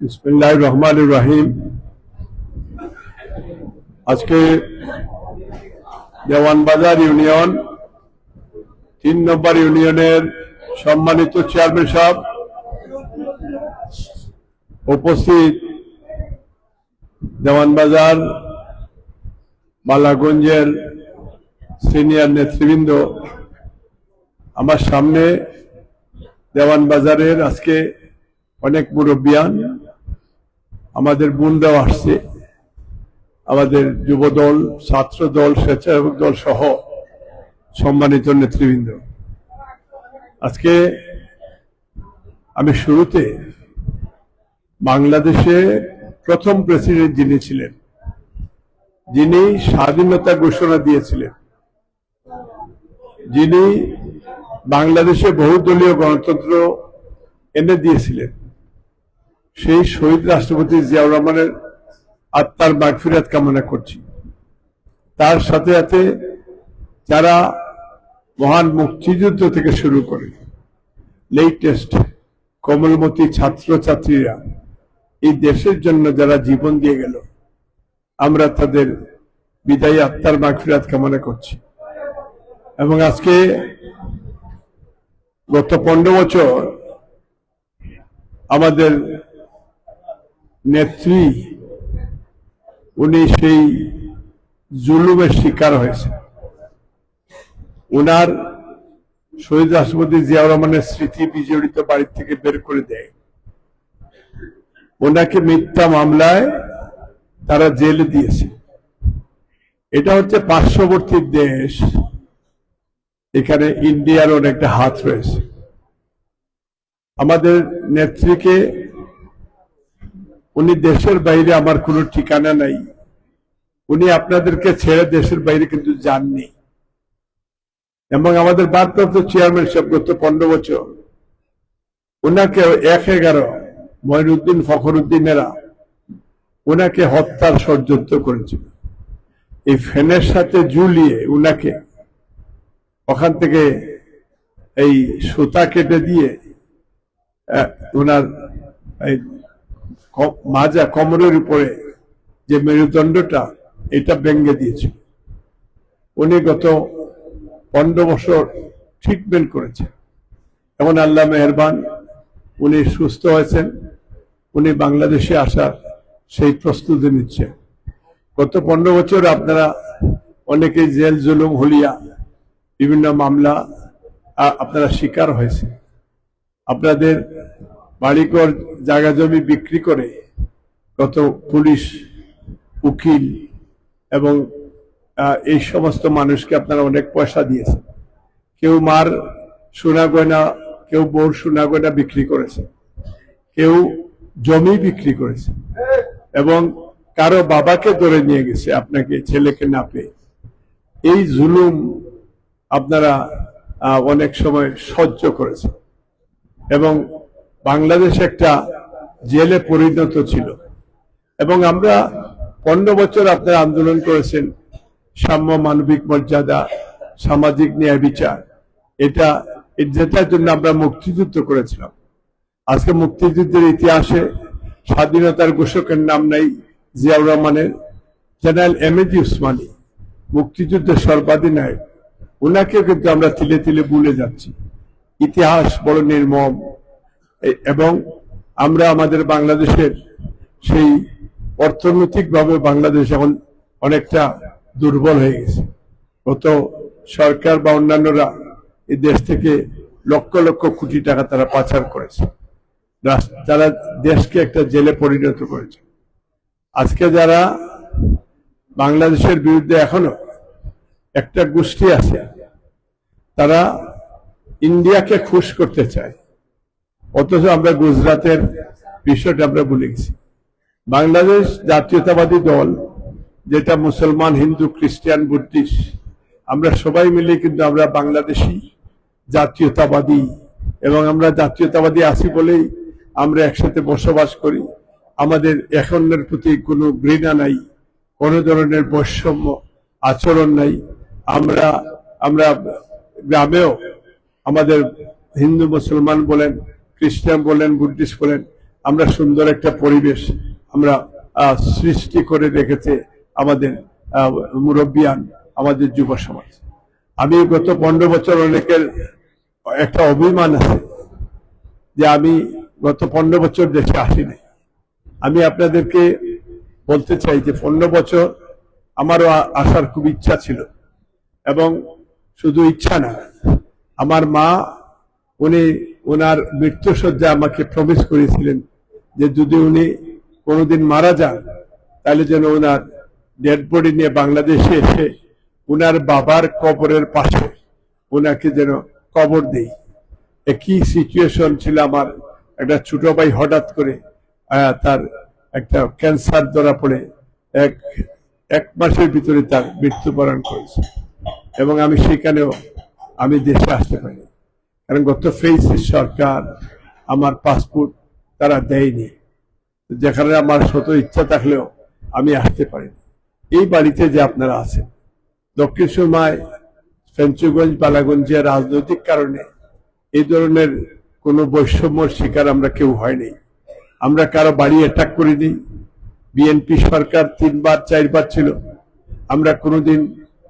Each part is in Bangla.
বিসমিল্লাহ রহমান রাহিম। আজকে দেওয়ানবাজার ইউনিয়ন, তিন নম্বর ইউনিয়নের সম্মানিত চেয়ারম্যান সাহেব উপস্থিত। দেওয়ানবাজার মালাগঞ্জের সিনিয়র নেতৃবৃন্দ আমার সামনে দেওয়ানবাজারের আজকে অনেক মুরব্বিয়ান, আমাদের বোনরাও আসছে, আমাদের যুব দল ছাত্র দল স্বেচ্ছাসেবক দল সহ সম্মানিত নেতৃবৃন্দ। আজকে আমি শুরুতে বাংলাদেশে প্রথম প্রেসিডেন্ট যিনি ছিলেন, যিনি স্বাধীনতা ঘোষণা দিয়েছিলেন, যিনি বাংলাদেশে বহুদলীয় গণতন্ত্র এনে দিয়েছিলেন। সেই শহীদ রাষ্ট্রপতি জিয়াউর রহমানের আত্মার মাগফিরাত কামনা করছি। তার সাথে সাথে যারা মহান মুক্তিযুদ্ধ থেকে শুরু করে লেটেস্ট কমলমতি ছাত্রছাত্রীরা, এই দেশের জন্য যারা জীবন দিয়ে গেল, আমরা তাদের বিদায়ী আত্মার মাগফিরাত কামনা করছি। এবং আজকে গত পনেরো বছর আমাদের নেত্রী, উনি সেই জুলুমের শিকার হয়েছে। উনার শহীদ রাষ্ট্রপতি জিয়াউর রহমানের স্মৃতি বিজড়িত বাড়ির থেকে বের করে দেয়। ওনাকে মিথ্যা মামলায় তারা জেলে দিয়েছে। এটা হচ্ছে পার্শ্ববর্তী দেশ এখানে ইন্ডিয়ার অনেকটা হাত রয়েছে। আমাদের নেত্রীকে, উনি দেশের বাইরে আমার কোনো ঠিকানা নাই। উনি আপনাদেরকে ছেড়ে দেশের বাইরে কিন্তু যাননি। এবং আমাদের ভারপ্রাপ্ত চেয়ারম্যান সাহেব গত পনেরো বছর ওনাকে এক এগারো মহিনুদ্দিন ফখরুদ্দিনেরা ওনাকে হত্যার ষড়যন্ত্র করেছিল। এই ফ্যানের সাথে ঝুলিয়ে উনাকে ওখান থেকে এই সুতা কেটে দিয়ে ওনার এই মাজা কমরের উপরে যে মেরুদণ্ডটা, এটা ভেঙে দিয়েছিল। উনি গত পনেরো বছর ট্রিটমেন্ট করেছেন। এখন আল্লাহ মেহরবান, উনি সুস্থ হয়েছেন, উনি বাংলাদেশে আসার সেই প্রস্তুতি নিচ্ছেন। গত পনেরো বছর আপনারা অনেকে জেল জুলুম, হলিয়া বিভিন্ন মামলা আপনারা শিকার হয়েছে আপনাদের বাড়িঘর, জায়গা জমি বিক্রি করে কত পুলিশ, উকিল এবং এই সমস্ত মানুষকে আপনারা অনেক পয়সা দিয়েছেন। কেউ মার সোনা গয়না, কেউ বউর সোনা গয়না বিক্রি করেছে। কেউ জমি বিক্রি করেছে এবং কারও বাবাকে ধরে নিয়ে গেছে আপনাকে, ছেলেকে না পেয়ে। এই জুলুম আপনারা অনেক সময় সহ্য করেছেন। এবং বাংলাদেশ একটা জেলে পরিণত ছিল। এবং আমরা পনেরো বছর আপনারা আন্দোলন করেছেন, সাম্য মানবিক মর্যাদা, সামাজিক ন্যায় বিচার। এটা যেটার জন্য আমরা মুক্তিযুদ্ধ করেছিলাম। আজকে মুক্তিযুদ্ধের ইতিহাসে স্বাধীনতার ঘোষকের নাম নাই জিয়াউর রহমানের, জেনারেল এমএজি উসমানী। মুক্তিযুদ্ধের সর্বাধিনায়ক। ওনাকে কিন্তু আমরা তিলে তিলে ভুলে যাচ্ছি। ইতিহাস বড় নির্মম। এবং আমরা আমাদের বাংলাদেশের সেই অর্থনৈতিকভাবে বাংলাদেশ এখন অনেকটা দুর্বল হয়ে গেছে। গত সরকার বা অন্যান্যরা এই দেশ থেকে লক্ষ লক্ষ কোটি টাকা তারা পাচার করেছে। তারা দেশকে একটা জেলে পরিণত করেছে। আজকে যারা বাংলাদেশের বিরুদ্ধে এখনও একটা গোষ্ঠী আছে তারা ইন্ডিয়াকে খুশ করতে চায়। অথচ আমরা গুজরাটের বিষয়টা আমরা ভুলে গেছি। বাংলাদেশ জাতীয়তাবাদী দল, যেটা মুসলমান, হিন্দু, খ্রিস্টান, বুদ্ধিস্ট, আমরা সবাই মিলে কিন্তু আমরা বাংলাদেশি জাতীয়তাবাদী এবং আমরা জাতীয়তাবাদী আছি বলেই আমরা একসাথে বসবাস করি। আমাদের এখনের প্রতি কোনো ঘৃণা নাই, কোনো ধরনের বৈষম্য আচরণ নাই। আমরা আমরা গ্রামেও আমাদের হিন্দু, মুসলমান বলেন, খ্রিস্টান বলেন, বুদ্ধিস্ট বলেন, আমরা সুন্দর একটা পরিবেশ আমরা সৃষ্টি করে রেখেছে আমাদের মুরব্বিয়ান, আমাদের যুব সমাজ। আমি গত পনেরো বছর অনেকের একটা অভিমান আছে যে আমি গত পনেরো বছর দেশে আসিনি। আমি আপনাদেরকে বলতে চাই যে পনেরো বছর আমারও আসার খুব ইচ্ছা ছিল এবং শুধু ইচ্ছা না আমার মা, উনি ওনার মৃত্যুসজ্জা আমাকে প্রমিস করেছিলেন যে যদি উনি কোনোদিন মারা যান, তাহলে যেন ওনার ডেড বডি নিয়ে বাংলাদেশে এসে ওনার বাবার কবরের পাশে ওনাকে যেন কবর দেই। একই সিচুয়েশন ছিল আমার। একটা ছোট ভাই হঠাৎ করে তার একটা ক্যান্সার ধরা পড়ে, এক এক মাসের ভিতরে তার মৃত্যুবরণ করেছে। এবং আমি সেখানেও আমি দেশে আসতে পারি কারণ গত ফেস সরকার আমার পাসপোর্ট তারা দেয়নি। যেখানে আমার শত ইচ্ছা থাকলেও আমি আসতে পারিনি। এই বাড়িতে যে আপনারা আছেন, দক্ষিণ সুরমায়, ফেঞ্চুগঞ্জ বালাগঞ্জে রাজনৈতিক কারণে এই ধরনের কোনো বৈষম্যর শিকার আমরা কেউ হয়নি। আমরা কারও বাড়ি অ্যাটাক করিনি। বিএনপি সরকার তিনবার, চারবার ছিল। আমরা কোনোদিন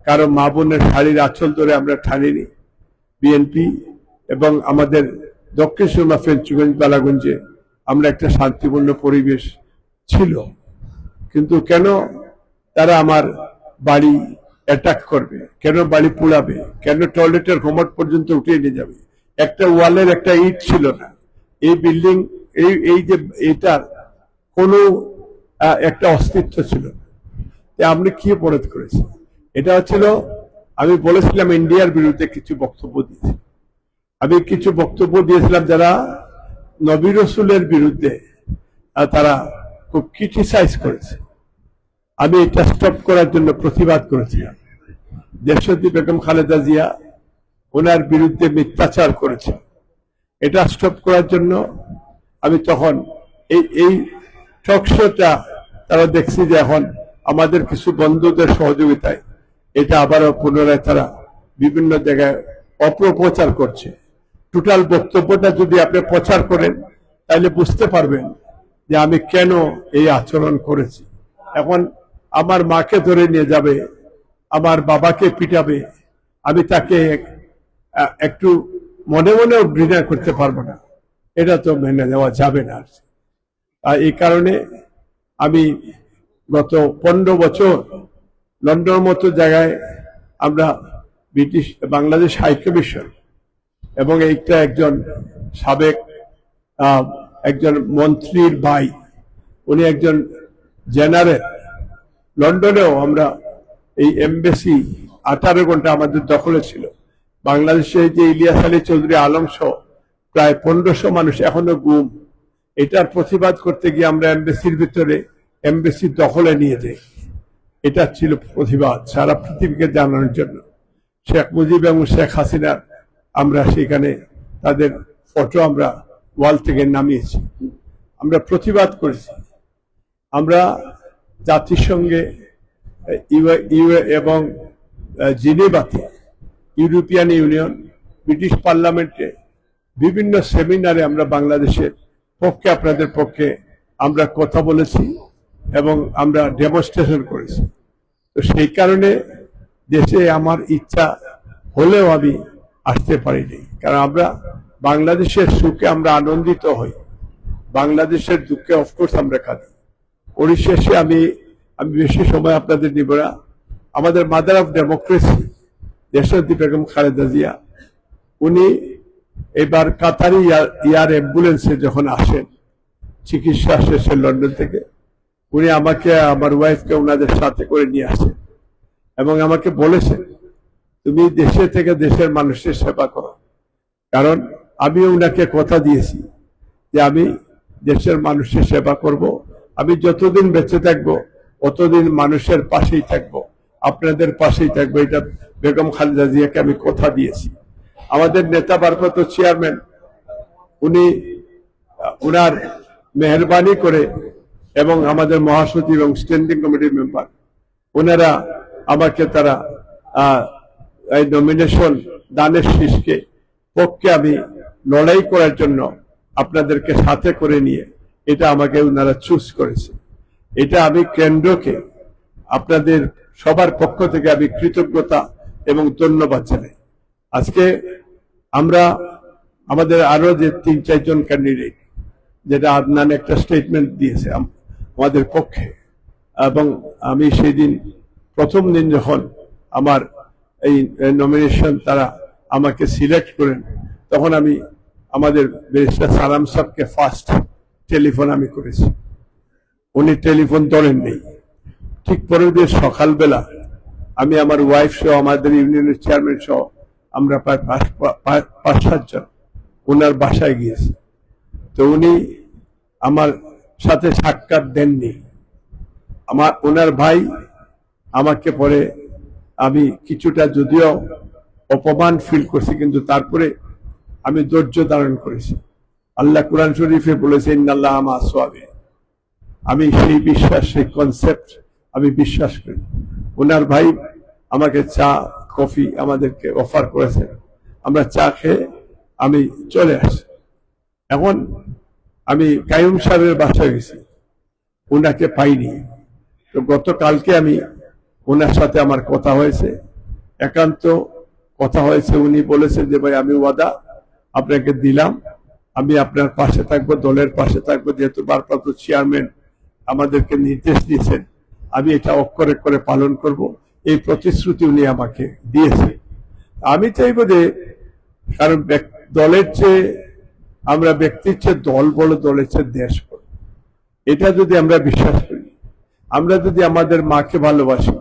কারও মা বোনের শাড়ির আঁচল ধরে আমরা ঠানিনি। বিএনপি এবং আমাদের দক্ষিণ সুরমা ফেঞ্চুগঞ্জ বালাগঞ্জে আমরা একটা শান্তিপূর্ণ পরিবেশ ছিল। কিন্তু কেন তারা আমার বাড়ি অ্যাটাক করবে? কেন বাড়ি পুড়াবে? কেন টয়লেটের কমোড পর্যন্ত উঠিয়ে নিয়ে যাবে? একটা ওয়ালের একটা ইট ছিল না। এই বিল্ডিং এই এই যে এটার কোনো একটা অস্তিত্ব ছিল না। আপনি কি অপরাধ করেছেন? এটা হচ্ছিল, আমি বলেছিলাম ইন্ডিয়ার বিরুদ্ধে কিছু বক্তব্য দিয়েছি। আমি কিছু বক্তব্য দিয়েছিলাম যারা নবী রসুলের বিরুদ্ধে তারা খুব ক্রিটিসাইজ করেছে। আমি এটা স্টপ করার জন্য প্রতিবাদ করেছিলাম। দেশদ্দী বেগম খালেদা জিয়া ওনার বিরুদ্ধে মিথ্যাচার করেছে। এটা স্টপ করার জন্য আমি তখন এই এই টকশোটা তারা দেখছি যে এখন আমাদের কিছু বন্ধুদের সহযোগিতায় এটা আবারও পুনরায় তারা বিভিন্ন জায়গায় অপপ্রচার করছে। টোটাল বক্তব্যটা যদি আপনি প্রচার করেন, তাহলে বুঝতে পারবেন যে আমি কেন এই আচরণ করেছি। এখন আমার মাকে ধরে নিয়ে যাবে, আমার বাবাকে পিটাবে, আমি তাকে একটু মনে মনেও ঘৃণা করতে পারব না। এটা তো মেনে নেওয়া যাবে না আর এই কারণে আমি গত পনেরো বছর লন্ডনের মতো জায়গায় আমরা ব্রিটিশ, বাংলাদেশ হাই কমিশন এবং এইটা একজন সাবেক একজন মন্ত্রীর ভাই, উনি একজন জেনারেল। লন্ডনেও আমরা এই এমবেসি আঠারো ঘণ্টা আমাদের দখলে ছিল। বাংলাদেশে যে ইলিয়াস আলী চৌধুরী আলম সহ প্রায় পনেরোশো মানুষ এখনও গুম। এটার প্রতিবাদ করতে গিয়ে আমরা এমবেসির ভিতরে এমবেসি দখলে নিয়ে যাই। এটা ছিল প্রতিবাদ সারা পৃথিবীকে জানানোর জন্য। শেখ মুজিব এবং শেখ হাসিনার আমরা সেখানে তাদের ফটো আমরা ওয়াল থেকে নামিয়েছি। আমরা প্রতিবাদ করেছি। আমরা জাতিসংঘে ইউ- ইউ- এবং আহ, জিনেভাতে ইউরোপিয়ান ইউনিয়ন ব্রিটিশ পার্লামেন্টে বিভিন্ন সেমিনারে আমরা বাংলাদেশের পক্ষে আপনাদের পক্ষে আমরা কথা বলেছি এবং আমরা ডেমনস্ট্রেশন করেছি। তো সেই কারণে দেশে আমার ইচ্ছা হলেও আমি আসতে পারিনি। কারণ আমরা বাংলাদেশের সুখে আমরা আনন্দিত হই। বাংলাদেশের দুঃখে অফকোর্স আমরা কাঁদি। পরিশেষে আমি আমি বেশি সময় আপনাদের নিব না। আমাদের মাদার অফ ডেমোক্রেসি দেশরতী বেগম খালেদা জিয়া, উনি এবার কাতারি এয়ার অ্যাম্বুলেন্সে যখন আসেন, চিকিৎসা শেষে লন্ডন থেকে উনি আমাকে, আমার ওয়াইফকে ওনাদের সাথে করে নিয়ে আসেন। এবং আমাকে বলেছেন, তুমি দেশে থেকে দেশের মানুষের সেবা করো। কারণ আমি ওনাকে কথা দিয়েছি যে আমি দেশের মানুষের সেবা করব, আমি যতদিন বেঁচে থাকব, অতদিন মানুষের পাশেই থাকব, আপনাদের পাশেই থাকব, এটা বেগম খালেদা জিয়াকে আমি কথা দিয়েছি। আমাদের নেতা ভারপ্রাপ্ত চেয়ারম্যান উনি ওনার মেহরবানি করে এবং আমাদের মহাসচিব এবং স্ট্যান্ডিং কমিটির মেম্বার, ওনারা আমাকে তারা এই নমিনেশন দানের শীষকে পক্ষে আমি লড়াই করার জন্য আপনাদেরকে সাথে করে নিয়ে এটা আমাকে ওনারা চুজ করেছে। এটা আমি কেন্দ্রকে, আপনাদের সবার পক্ষ থেকে আমি কৃতজ্ঞতা এবং ধন্যবাদ জানাই। আজকে আমরা, আমাদের আরও যে তিন চারজন ক্যান্ডিডেট যেটা আদনান একটা স্টেটমেন্ট দিয়েছে আমাদের পক্ষে। এবং আমি সেই দিন প্রথম দিন যখন আমার এই নমিনেশন তারা আমাকে সিলেক্ট করেন, তখন আমি আমাদের ব্যারিস্টার সালাম সাহেবকে ফার্স্ট টেলিফোন আমি করেছি। উনি টেলিফোন ধরেননি। ঠিক পরের দিন সকালবেলা আমি আমার ওয়াইফ সহ, আমাদের ইউনিয়নের চেয়ারম্যান সহ আমরা প্রায় পাঁচ, সাতজন ওনার বাসায় গিয়েছি। তো উনি আমার সাথে সাক্ষাৎ দেননি। আমার ওনার ভাই আমাকে পরে আমি কিছুটা যদিও অপমান ফিল করছি, কিন্তু তারপরে আমি ধৈর্য ধারণ করেছি। আল্লাহ কোরআন শরীফে বলেছে, ইন্নাল্লাহ আমা সোয়াবে। আমি সেই বিশ্বাস, সেই কনসেপ্ট আমি বিশ্বাস করি। ওনার ভাই আমাকে চা, কফি আমাদেরকে অফার করেছে আমরা চা খেয়ে আমি চলে আসি এখন আমি কায়ুম সাহেবের বাসায় গেছি। ওনাকে পাইনি। তো গতকালকে আমি ওনার সাথে আমার কথা হয়েছে। একান্ত কথা হয়েছে। উনি বলেছেন যে, ভাই, আমি ওয়াদা আপনাকে দিলাম। আমি আপনার পাশে থাকব, দলের পাশে থাকব। যেহেতু ভারপ্রাপ্ত চেয়ারম্যান আমাদেরকে নির্দেশ দিয়েছেন, আমি এটা অক্ষরে করে পালন করব। এই প্রতিশ্রুতি উনি আমাকে দিয়েছে। আমি চাইব যে, কারণ দলের চেয়ে আমরা ব্যক্তির চেয়ে দল বড় দলের চেয়ে দেশ বড় এটা যদি আমরা বিশ্বাস করি, আমরা যদি আমাদের মাকে ভালোবাসি,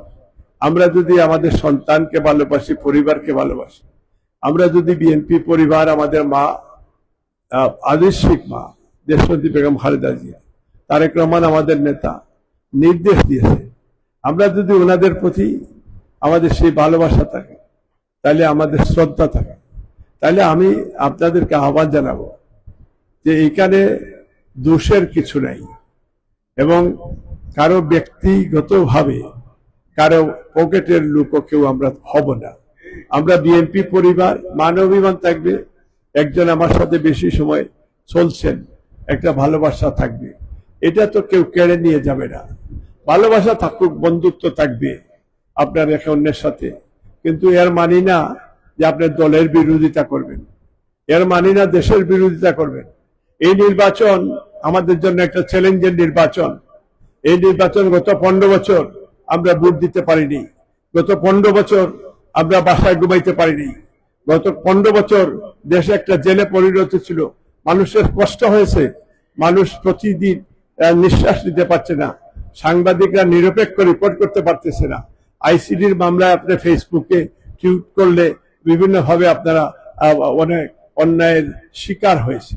আমরা যদি আমাদের সন্তানকে ভালোবাসি, পরিবারকে ভালোবাসি, আমরা যদি বিএনপি পরিবার, আমাদের মা আদর্শিক মা দেশবতী বেগম খালেদা জিয়া, তারেক রহমান আমাদের নেতা, নির্দেশ দিয়েছে, আমরা যদি ওনাদের প্রতি আমাদের সেই ভালোবাসা থাকে, তাহলে আমাদের শ্রদ্ধা থাকে। তাহলে আমি আপনাদেরকে আহ্বান জানাব যে এখানে দোষের কিছু নাই এবং কারও ব্যক্তিগতভাবে কারও পকেটের লোকও কেউ আমরা হব না। আমরা বিএনপি পরিবার মানবিমান থাকবে, একজন আমার সাথে বেশি সময় চলছেন, একটা ভালোবাসা থাকবে। এটা তো কেউ কেড়ে নিয়ে যাবে না। ভালোবাসা থাকুক, বন্ধুত্ব থাকবে আপনার একে অন্যের সাথে। কিন্তু এর মানি না যে আপনি দলের বিরোধিতা করবেন। এর মানি না দেশের বিরোধিতা করবেন। এই নির্বাচন আমাদের জন্য একটা চ্যালেঞ্জের নির্বাচন। এই নির্বাচন গত পনেরো বছর আমরা ভোট দিতে পারিনি। গত পনেরো বছর আমরা বাসায় ঘুমাইতে পারিনি। গত পনেরো বছর দেশে একটা জেলে পরিণত ছিল। মানুষের কষ্ট হয়েছে। মানুষ প্রতিদিন নিঃশ্বাস নিতে পারছে না। সাংবাদিকরা নিরপেক্ষ রিপোর্ট করতে পারতেছে না। আইসিডির মামলায় আপনি ফেসবুকে টুইট করলে বিভিন্নভাবে আপনারা অনেক অন্যায়ের শিকার হয়েছে।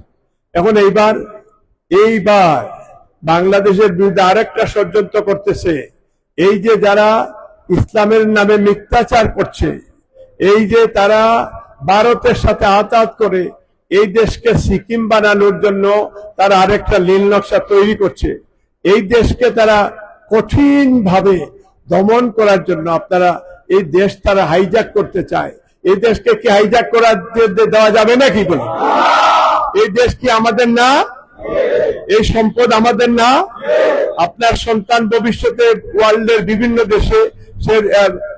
এখন এইবার এইবার বাংলাদেশের বিরুদ্ধে আরেকটা ষড়যন্ত্র করতেছে। এই যে যারা ইসলামের নামে মিথ্যাচার করছে, এই যে তারা ভারতের সাথে আতাত করে এই দেশকে সিকিম বানানোর জন্য তারা আরেকটা নীল নকশা তৈরি করছে, এই দেশকে তারা কঠিন ভাবে দমন করার জন্য আপনারা এই দেশ তারা হাইজ্যাক করতে চায়। এই দেশকে কি হাইজ্যাক করার দেওয়া যাবে নাকি বলে এই দেশ কি আমাদের না? এই সম্পদ আমাদের না? আপনার সন্তান ভবিষ্যতে ওয়ার্ল্ডের বিভিন্ন দেশে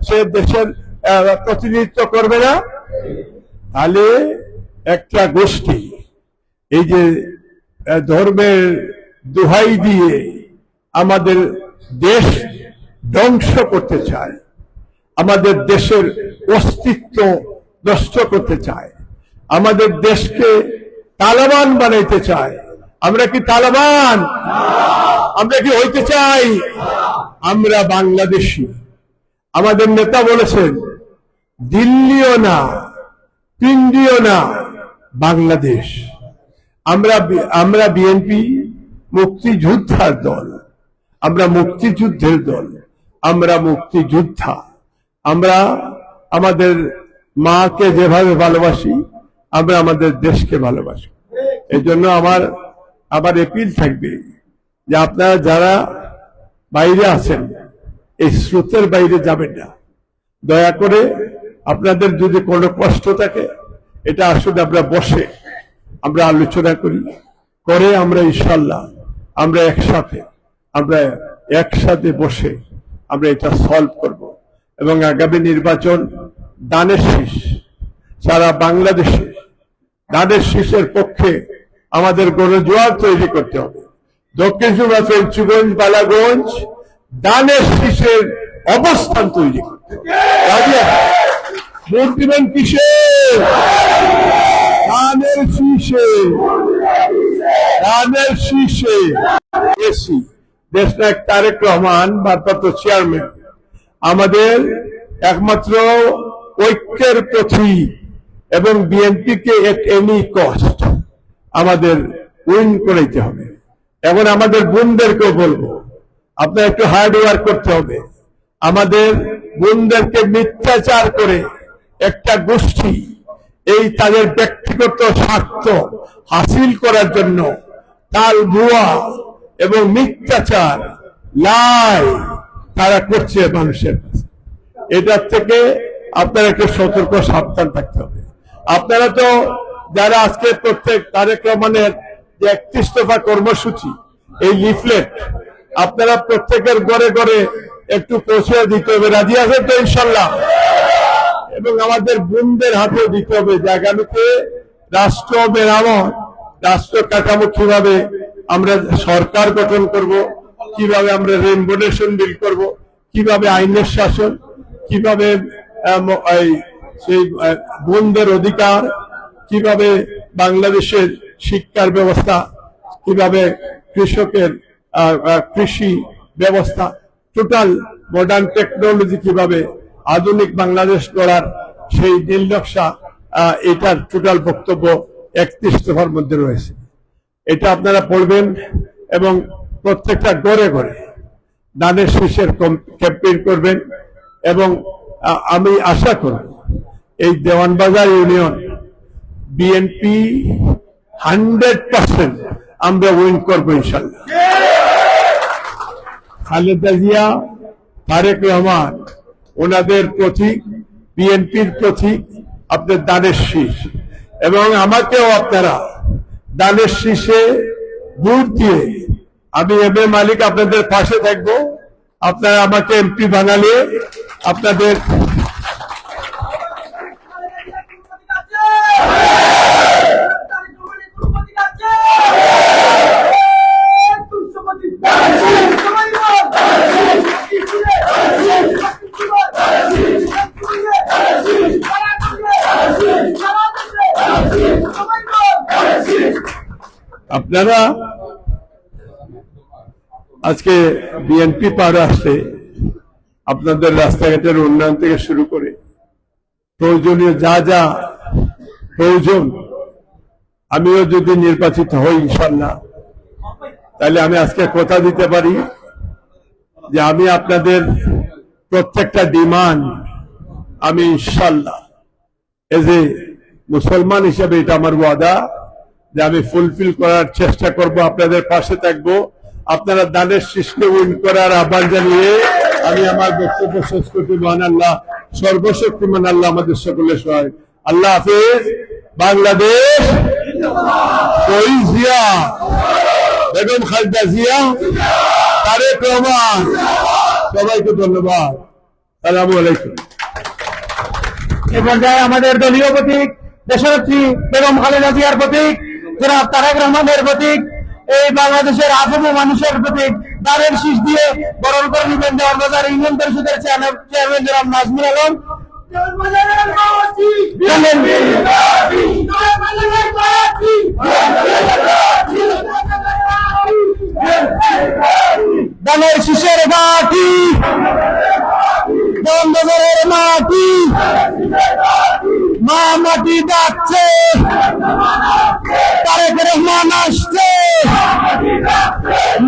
সে দেশের প্রতিনিধিত্ব করবে না? তাহলে একটা গোষ্ঠী, এই যে ধর্মের দোহাই দিয়ে আমাদের দেশ ধ্বংস করতে চায়, আমাদের দেশের অস্তিত্ব নষ্ট করতে চায়, আমাদের দেশকে তালেবান বানাইতে চায়। আমরা কি তালেবান? আমরা কি হইতে চাই? আমরা বাংলাদেশি। আমাদের নেতা বলেছেন, দিল্লিও না পিন্ডিও না, বাংলাদেশ। আমরা আমরা বিএনপি মুক্তিযোদ্ধার দল। আমরা মুক্তিযুদ্ধের দল। আমরা মুক্তিযোদ্ধা। আমরা আমাদের মাকে যেভাবে ভালোবাসি আমরা আমাদের দেশকে ভালোবাসি। এই জন্য আমার আবার এপিল থাকবে যে আপনারা যারা বাইরে আছেন, এই স্রোতের বাইরে যাবেন না। দয়া করে আপনাদের যদি কোনো কষ্ট থাকে, এটা আসলে আমরা বসে আমরা আলোচনা করি। করে আমরা ইনশাল্লাহ আমরা একসাথে আমরা একসাথে বসে আমরা এটা সলভ করব। এবং আগামী নির্বাচন দানের শেষ, সারা বাংলাদেশে দানের শীষের পক্ষে আমাদের গণজোয়ার তৈরি করতে হবে। দক্ষিণ সুবাস ফেঞ্চুগঞ্জ বালাগঞ্জ দানের শীষের অবস্থান তৈরি করতে হবে। ভোট দিবেন এসি। তারেক রহমান, ভারপ্রাপ্ত চেয়ারম্যান। আমাদের একমাত্র ঐক্যের প্রতীক এবং বিএনপিকে এট এনি কস্ট আমাদের উইন করাইতে হবে। এবং আমাদের বোনদেরকেও বলব, আপনার একটু হার্ড ওয়ার্ক করতে হবে। আমাদের বোনদেরকে মিথ্যাচার করে একটা গোষ্ঠী, এই তাদের ব্যক্তিগত স্বার্থ হাসিল করার জন্য তাল ভুয়া এবং মিথ্যাচার, লাই তারা করছে মানুষের এটার থেকে আপনার একটু সতর্ক সাবধান থাকতে হবে। আপনারা তো যারা আজকে প্রত্যেক তারেক রহমানের যে একত্রিশ দফা কর্মসূচি, এই লিফলেট, আপনারা প্রত্যেকের ঘরে ঘরে একটু পৌঁছে দিতে হবে। রাজি আছেন তো ইনশাল্লাহ এবং আমাদের বোনদের হাতে দিতে হবে যে আগামীতে রাষ্ট্র মেরামত, রাষ্ট্র কাঠামো কীভাবে আমরা সরকার গঠন করব, কীভাবে আমরা রেনবোনেশন বিল করব, কীভাবে আইনের শাসন, কীভাবে সেই বোনদের অধিকার কীভাবে বাংলাদেশের শিক্ষার ব্যবস্থা, কীভাবে কৃষকের কৃষি ব্যবস্থা টোটাল মডার্ন টেকনোলজি কীভাবে আধুনিক বাংলাদেশ গড়ার সেই নীল নকশা এটার টোটাল বক্তব্য একত্রিশ দফার মধ্যে রয়েছে। এটা আপনারা পড়বেন এবং প্রত্যেকটা গড়ে গড়ে দানের শীষের ক্যাম্পেইন করবেন এবং আমি আশা করব এই Dewanbazar union BNP hundred percent আমরা উইন করব ইনশাল্লাহ। খালেদা জিয়া, তারেক রহমান, ওনাদের প্রতীক বিএনপির প্রতীক, আপনার দানের শীষ। এবং আমাকেও আপনারা দানের শীষে ভোট দিয়ে আমি এম মালিক আপনাদের পাশে থাকব। আপনারা আমাকে এমপি বানালে আপনাদের আপনারা আজকে বিএনপি পার আসছে আপনাদের রাস্তাঘাটের উন্নয়ন থেকে শুরু করে প্রয়োজনীয় যা যা প্রয়োজন, আমিও যদি নির্বাচিত হই ইনশাল্লাহ, তাহলে আমি আজকে কথা দিতে পারি যে আমি আপনাদের প্রত্যেকটা ডিমান্ড আমি ইনশাল্লাহ এজ এ মুসলমান হিসেবে এটা আমার ওয়াদা। যে আমি ফুলফিল করার চেষ্টা করব, আপনাদের পাশে থাকব। আপনারা দানের সৃষ্টি উইন করার আহ্বান জানিয়ে আমি আমার বক্তব্য শেষ করতে মহান আল্লাহ, সর্বশক্তিমান আল্লাহ আমাদের সকলের সহায়। আল্লাহ হাফিজ, বাংলাদেশ জিয়া বেগম খালেদা জিয়া, তারেক রহমান। সবাইকে ধন্যবাদ। সালামু আলাইকুম। এ পর্যায়ে আমাদের দলীয় প্রতীক, দেশনেত্রী বেগম খালেদা জিয়ার প্রতীক জনাব তারেক রহমানের প্রতীক এই বাংলাদেশের আফম মানুষের প্রতীক। দানের শীষ দিয়ে বরণ করে নিবেন দেওয়ার বাজার ইউনিয়ন পরিষদের চেয়ারম্যান জনাব নাজমুল আলম। দানের শীষের মাটি বন্ধের মাটি। মা মাটি ডাকছে। তারেক রহমান আসছে।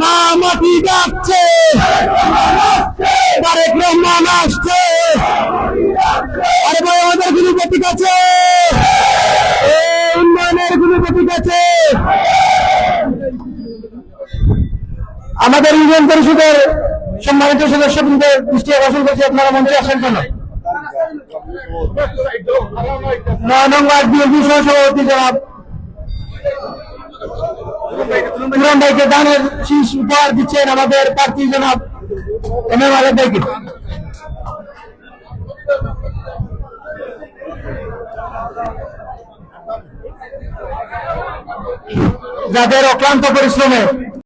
মা মাটি ডাকছে। তারেক রহমান আসছে। আরে ভাই, আমাদের কোনো প্রতীক আছে। উন্নয়নের কোনো প্রতীক আছে। আমাদের ইউনিয়ন পরিষদের সম্মানিত সদস্যবৃন্দের দৃষ্টি আকর্ষণ করছি, আপনারা মঞ্চে আসেন কেন? নয় নং ওয়ার্ড বিএনপি সহসভাপতি জনাব পুরান ভাইকে দানের শীষ উপহার দিচ্ছেন আমাদের প্রার্থী জনাব এম এম আলম ভাইকে। যাদের অক্লান্ত পরিশ্রমে